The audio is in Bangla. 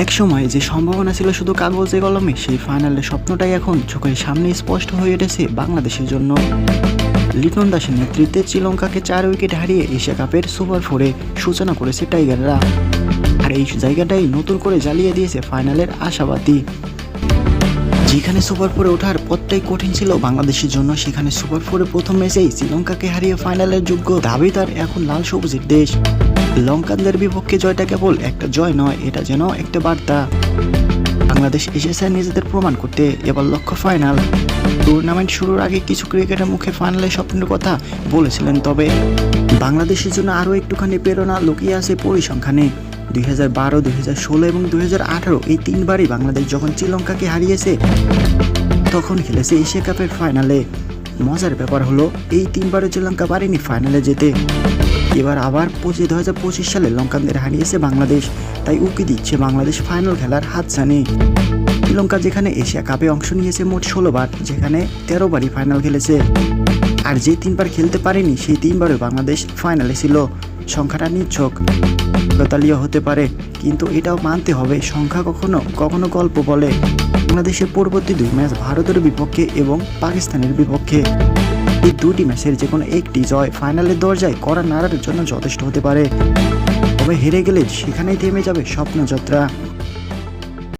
এক সময় যে সম্ভাবনা ছিল শুধু কাগজে কলমে, সেই ফাইনালের স্বপ্নটাই এখন চোখের সামনে স্পষ্ট হয়ে উঠেছে বাংলাদেশের জন্য। লিটন দাসের নেতৃত্বে শ্রীলঙ্কাকে চার উইকেট হারিয়ে এশিয়া কাপের সুপার ফোরে সূচনা করেছে টাইগাররা। আর এই জায়গাটাই নতুন করে জ্বালিয়ে দিয়েছে ফাইনালের আশাবাদী। যেখানে সুপার ফোরে ওঠার পথটাই কঠিন ছিল বাংলাদেশের জন্য, সেখানে সুপার ফোরে প্রথম ম্যাচেই শ্রীলঙ্কাকে হারিয়ে ফাইনালের যোগ্য দাবিদার এখন লাল সবুজের দেশ। লঙ্কানদের বিপক্ষে জয়টা কেবল একটা জয় নয়, এটা যেন একটা বার্তা। বাংলাদেশ এসেছে নিজেদের প্রমাণ করতে, এবার লক্ষ্য ফাইনাল টুর্নামেন্ট শুরুর আগে কিছু ক্রিকেটের মুখে ফাইনালের স্বপ্নের কথা বলেছিলেন, তবে বাংলাদেশের জন্য আরও একটুখানি প্রেরণা লুকিয়ে আছে পরিসংখ্যানে। দুই হাজার বারো, দুই হাজার ষোলো এবং দুই হাজার আঠারো এই তিনবারই বাংলাদেশ যখন শ্রীলঙ্কাকে হারিয়েছে, তখন খেলেছে এশিয়া কাপের ফাইনালে মজার ব্যাপার হলো, এই তিনবারও শ্রীলঙ্কা পারেনি ফাইনালে যেতে। এবার আবার পঁচিশ দু হাজার পঁচিশ সালে লঙ্কানদের হারিয়েছে বাংলাদেশ, তাই উকি দিচ্ছে বাংলাদেশ ফাইনাল খেলার হাত জানে শ্রীলঙ্কা যেখানে এশিয়া কাপে অংশ নিয়েছে মোট ষোলো বার, যেখানে তেরো বারই ফাইনাল খেলেছে। আর যে তিনবার খেলতে পারেনি, সেই তিনবারও বাংলাদেশ ফাইনালে ছিল। সংখ্যাটা নিচ্ছক। গতালীয় হতে পারে, কিন্তু এটাও মানতে হবে, সংখ্যা কখনো কখনো গল্প বলে। বাংলাদেশের পরবর্তী দুই ম্যাচ ভারতের বিপক্ষে এবং পাকিস্তানের বিপক্ষে। এই দুটি ম্যাচের যে কোনো একটি জয় ফাইনালের দরজায় করা নাড়ার জন্য যথেষ্ট হতে পারে। তবে হেরে গেলে সেখানেই থেমে যাবে স্বপ্নযাত্রা।